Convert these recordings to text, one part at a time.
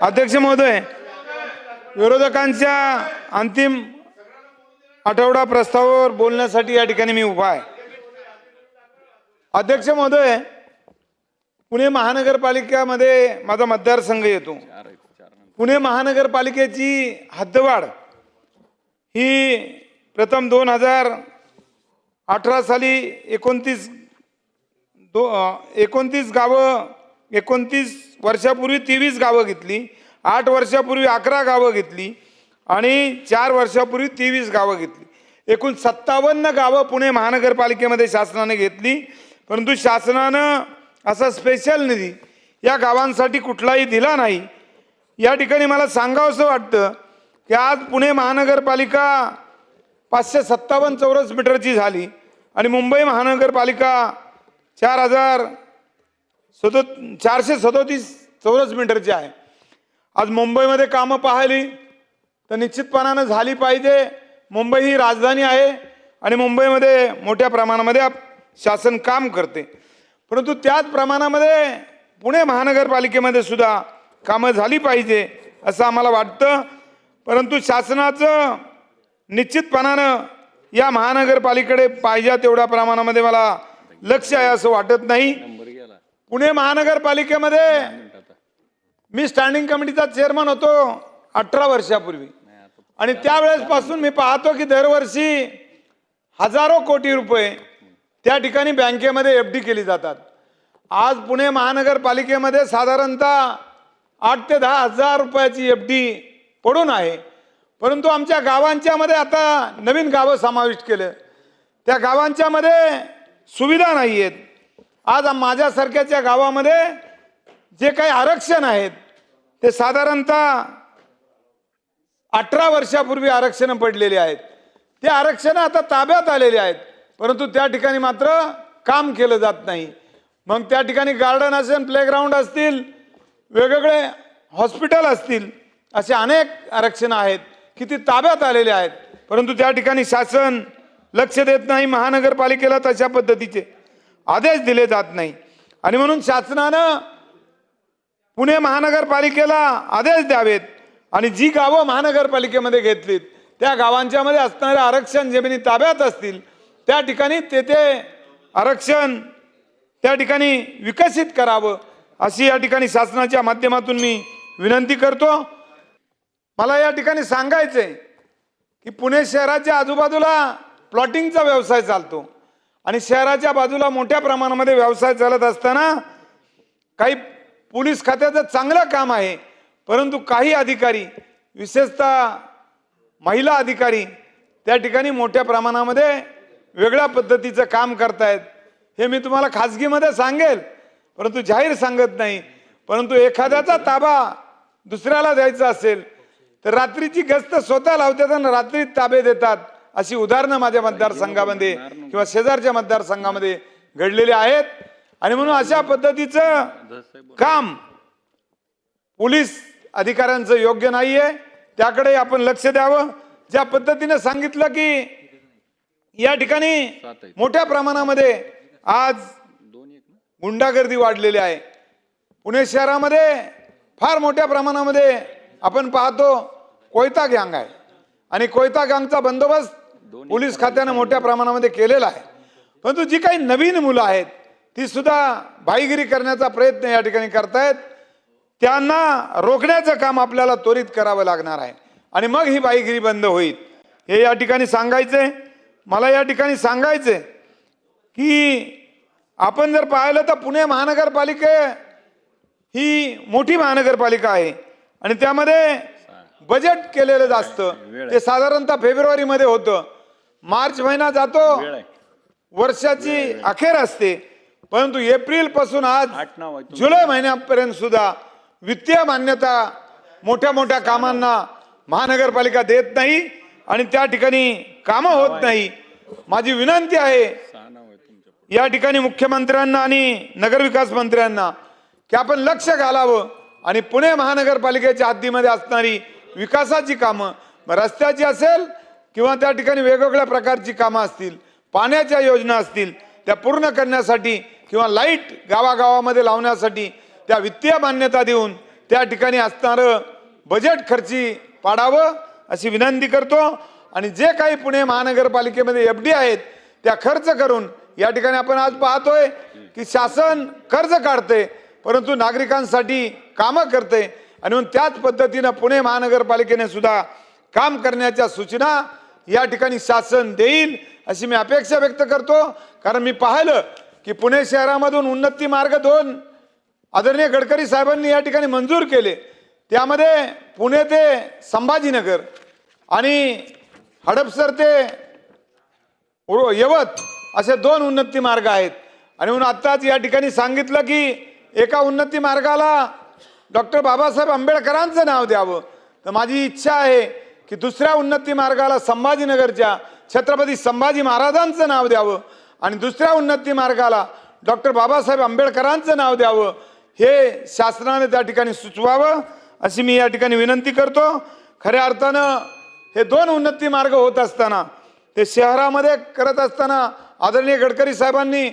अध्यक्ष महोदय विरोधकांच्या अंतिम आठवडा प्रस्तावावर बोलण्यासाठी या ठिकाणी मी उभा आहे. अध्यक्ष महोदय पुणे महानगरपालिकेमध्ये माझा मतदारसंघ येतो. पुणे महानगरपालिकेची हद्दवाढ ही प्रथम दोन हजार अठरा साली एकोणतीस दो एकोणतीस गावं एकोणतीस वर्षापूर्वी तेवीस गावं घेतली आठ वर्षापूर्वी अकरा गावं घेतली आणि चार वर्षापूर्वी तेवीस गावं घेतली. एकूण सत्तावन्न गावं पुणे महानगरपालिकेमध्ये शासनाने घेतली परंतु शासनानं असा स्पेशल निधी या गावांसाठी कुठलाही दिला नाही. या ठिकाणी मला सांगावंसं वाटतं की आज पुणे महानगरपालिका पाचशे सत्तावन्न चौरस मीटरची झाली आणि मुंबई महानगरपालिका चार हजार सदो चारशे सदोतीस चौरस मीटरची आहे. आज मुंबईमध्ये कामं पाहिली तर निश्चितपणानं झाली पाहिजे. मुंबई ही राजधानी आहे आणि मुंबईमध्ये मोठ्या प्रमाणामध्ये शासन काम करते. परंतु त्याच प्रमाणामध्ये पुणे महानगरपालिकेमध्ये सुद्धा कामं झाली पाहिजे असं आम्हाला वाटतं. परंतु शासनाचं निश्चितपणानं या महानगरपालिकेकडे पाहिजे तेवढ्या प्रमाणामध्ये मला लक्ष आहे असं वाटत नाही. पुणे महानगरपालिकेमध्ये मी स्टँडिंग कमिटीचा चेअरमन होतो अठरा वर्षापूर्वी. आणि त्यावेळेसपासून मी पाहतो की दरवर्षी हजारो कोटी रुपये त्या ठिकाणी बँकेमध्ये एफ डी केली जातात. आज पुणे महानगरपालिकेमध्ये साधारणतः आठ ते दहा हजार रुपयाची एफ डी पडून आहे. परंतु आमच्या गावांच्यामध्ये आता नवीन गावं समाविष्ट केलं. त्या गावांच्यामध्ये सुविधा नाही आहेत आज माझ्यासारख्याच्या गावामध्ये जे काही आरक्षण आहेत ते साधारणतः अठरा वर्षापूर्वी आरक्षण पडलेली आहेत. ते आरक्षण आता ताब्यात आलेले आहेत परंतु त्या ठिकाणी मात्र काम केलं जात नाही. मग त्या ठिकाणी गार्डन असेल प्लेग्राऊंड असतील वेगवेगळे हॉस्पिटल असतील असे अनेक आरक्षणं आहेत की ती ताब्यात आलेले आहेत. परंतु त्या ठिकाणी शासन लक्ष देत नाही महानगरपालिकेला तशा पद्धतीचे. आदेश दिले जात नाही. आणि म्हणून शासनानं पुणे महानगरपालिकेला आदेश द्यावेत. आणि जी गावं महानगरपालिकेमध्ये घेतलीत त्या गावांच्यामध्ये असणाऱ्या असणारे आरक्षण जमिनी ताब्यात असतील त्या ठिकाणी तेथे आरक्षण त्या ठिकाणी विकसित करावं अशी या ठिकाणी शासनाच्या माध्यमातून मी विनंती करतो. मला या ठिकाणी सांगायचं आहे की पुणे शहराच्या आजूबाजूला प्लॉटिंगचा व्यवसाय चालतो. आणि शहराच्या बाजूला मोठ्या प्रमाणामध्ये व्यवसाय चालत असताना काही पोलीस खात्याचं चांगलं काम आहे परंतु काही अधिकारी विशेषतः महिला अधिकारी त्या ठिकाणी मोठ्या प्रमाणामध्ये वेगळ्या पद्धतीचं काम करतायत. हे मी तुम्हाला खाजगीमध्ये सांगेल परंतु जाहीर सांगत नाही. परंतु एखाद्याचा ताबा दुसऱ्याला द्यायचा असेल तर रात्रीची गस्त स्वतः लावतात आणि रात्री ताबे देतात अशी उदाहरणं माझ्या मतदारसंघामध्ये किंवा शेजारच्या मतदारसंघामध्ये घडलेले आहेत. आणि म्हणून अशा पद्धतीचं काम पोलीस अधिकाऱ्यांचं योग्य नाहीये. त्याकडे आपण लक्ष द्यावं. ज्या पद्धतीने सांगितलं की या ठिकाणी मोठ्या प्रमाणामध्ये आज गुंडागर्दी वाढलेली आहे. पुणे शहरामध्ये फार मोठ्या प्रमाणामध्ये आपण पाहतो कोयता गँग आहे. आणि कोयता गँगचा बंदोबस्त पोलीस खात्यानं मोठ्या प्रमाणामध्ये केलेला आहे. परंतु जी काही नवीन मुलं आहेत ती सुद्धा भाईगिरी करण्याचा प्रयत्न या ठिकाणी करतायत. त्यांना रोखण्याचं काम आपल्याला त्वरित करावं लागणार आहे. आणि मग ही बाईगिरी बंद होईल. हे या ठिकाणी सांगायचंय. मला या ठिकाणी सांगायचंय की आपण जर पाहिलं तर पुणे महानगरपालिके ही मोठी महानगरपालिका आहे. आणि त्यामध्ये बजेट केलेलं जास्त. ते साधारणतः फेब्रुवारीमध्ये होतं. मार्च महिना जातो. वर्षाची अखेर असते. परंतु एप्रिलपासून आज जुलै महिन्यापर्यंत सुद्धा वित्तीय मान्यता मोठ्या मोठ्या कामांना महानगरपालिका देत नाही आणि त्या ठिकाणी कामं होत नाही. माझी विनंती आहे या ठिकाणी मुख्यमंत्र्यांना आणि नगरविकास मंत्र्यांना की आपण लक्ष घालावं आणि पुणे महानगरपालिकेच्या हद्दीमध्ये असणारी विकासाची कामं मग रस्त्याची असेल किंवा त्या ठिकाणी वेगवेगळ्या प्रकारची कामं असतील पाण्याच्या योजना असतील त्या पूर्ण करण्यासाठी किंवा लाइट गावागावामध्ये लावण्यासाठी त्या वित्तीय मान्यता देऊन त्या ठिकाणी असणारं बजेट खर्ची पाडावं अशी विनंती करतो. आणि जे काही पुणे महानगरपालिकेमध्ये एफ डी आहेत त्या खर्च करून या ठिकाणी आपण आज पाहतोय की शासन कर्ज काढते परंतु नागरिकांसाठी कामं करते आणि म्हणून त्याच पद्धतीनं पुणे महानगरपालिकेने सुद्धा काम करण्याच्या सूचना या ठिकाणी शासन देईल अशी मी अपेक्षा व्यक्त करतो. कारण मी पाहिलं की पुणे शहरामधून उन्नती मार्ग दोन आदरणीय गडकरी साहेबांनी या ठिकाणी मंजूर केले. त्यामध्ये पुणे ते संभाजीनगर आणि हडपसर ते यवत असे दोन उन्नती मार्ग आहेत. आणि म्हणून आत्ताच या ठिकाणी सांगितलं की एका उन्नती मार्गाला डॉक्टर बाबासाहेब आंबेडकरांचं नाव द्यावं. तर माझी इच्छा आहे की दुसऱ्या उन्नती मार्गाला संभाजीनगरच्या छत्रपती संभाजी महाराजांचं नाव द्यावं आणि दुसऱ्या उन्नती मार्गाला डॉक्टर बाबासाहेब आंबेडकरांचं नाव द्यावं हे शासनाने त्या ठिकाणी सुचवावं अशी मी या ठिकाणी विनंती करतो. खऱ्या अर्थानं हे दोन उन्नती मार्ग होत असताना ते शहरामध्ये करत असताना आदरणीय गडकरी साहेबांनी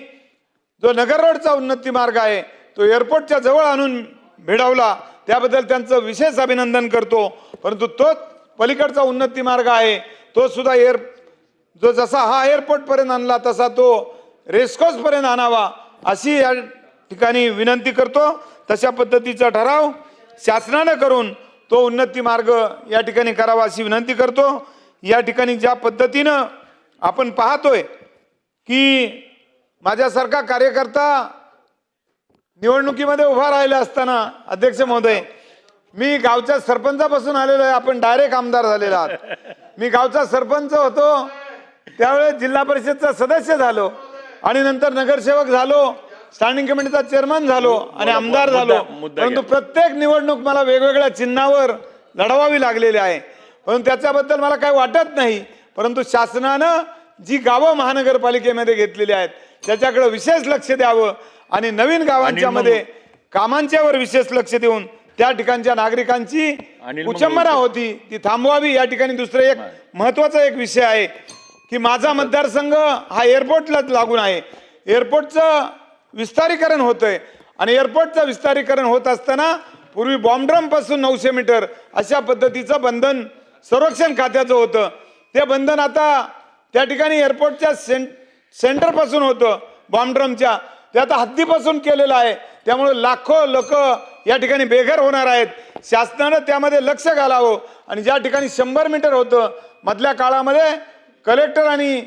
जो नगर रोडचा उन्नती मार्ग आहे तो एअरपोर्टच्या जवळ आणून भिडवला त्याबद्दल त्यांचं विशेष अभिनंदन करतो. परंतु तोच पलीकडचा उन्नती मार्ग आहे. तो सुद्धा एअर जो जसा हा एअरपोर्टपर्यंत आणला तसा तो रेसकोर्स पर्यंत आणावा अशी या ठिकाणी विनंती करतो. तशा पद्धतीचा ठराव शासनानं करून तो उन्नती मार्ग या ठिकाणी करावा अशी विनंती करतो. या ठिकाणी ज्या पद्धतीनं आपण पाहतोय की माझ्यासारखा कार्यकर्ता निवडणुकीमध्ये उभा राहिला असताना अध्यक्ष महोदय मी गावच्या सरपंचापासून आलेलो आहे. आपण डायरेक्ट आमदार झालेला आहात. मी गावचा सरपंच होतो. त्यावेळेस जिल्हा परिषदचा सदस्य झालो. आणि नंतर नगरसेवक झालो. स्टँडिंग कमिटीचा चेअरमन झालो. आणि आमदार झालो. परंतु प्रत्येक निवडणूक मला वेगवेगळ्या चिन्हावर लढवावी लागलेली आहे. परंतु त्याच्याबद्दल मला काही वाटत नाही. परंतु शासनानं जी गावं महानगरपालिकेमध्ये घेतलेली आहेत त्याच्याकडे विशेष लक्ष द्यावं. आणि नवीन गावांच्या मध्ये कामांच्यावर विशेष लक्ष देऊन त्या ठिकाणच्या नागरिकांची. उचंबना होती ती थांबवावी. या ठिकाणी दुसरं एक महत्त्वाचा एक विषय आहे की माझा मतदारसंघ हा एअरपोर्टलाच लागून आहे. एअरपोर्टचं विस्तारीकरण होतंय आणि एअरपोर्टचं विस्तारीकरण होत असताना पूर्वी बॉम्बड्रमपासून नऊशे मीटर अशा पद्धतीचं बंधन संरक्षण खात्याचं होतं. ते बंधन आता त्या ठिकाणी एअरपोर्टच्या सें सेंटरपासून होतं बॉम्बड्रमच्या. ते आता हद्दीपासून केलेलं आहे. त्यामुळे लाखो लोक या ठिकाणी बेघर होणार आहेत. शासनानं त्यामध्ये लक्ष घालावं. आणि ज्या ठिकाणी शंभर मीटर होतं मधल्या काळामध्ये कलेक्टर आणि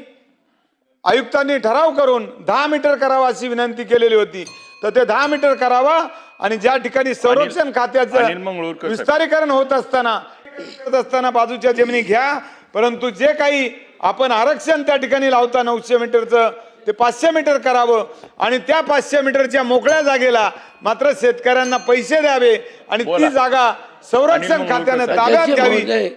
आयुक्तांनी ठराव करून दहा मीटर करावा अशी विनंती केलेली होती. तर ते दहा मीटर करावा आणि ज्या ठिकाणी संरक्षण खात्याचं. विस्तारीकरण होत असताना करत असताना बाजूच्या जमिनी घ्या. परंतु जे काही आपण आरक्षण त्या ठिकाणी लावता नऊशे मीटरचं ते पाचशे मीटर करावं आणि त्या पाचशे मीटरच्या मोकळ्या जागेला मात्र शेतकऱ्यांना पैसे द्यावे आणि ती. जागा संरक्षण खात्यानं. ताब्यात घ्यावी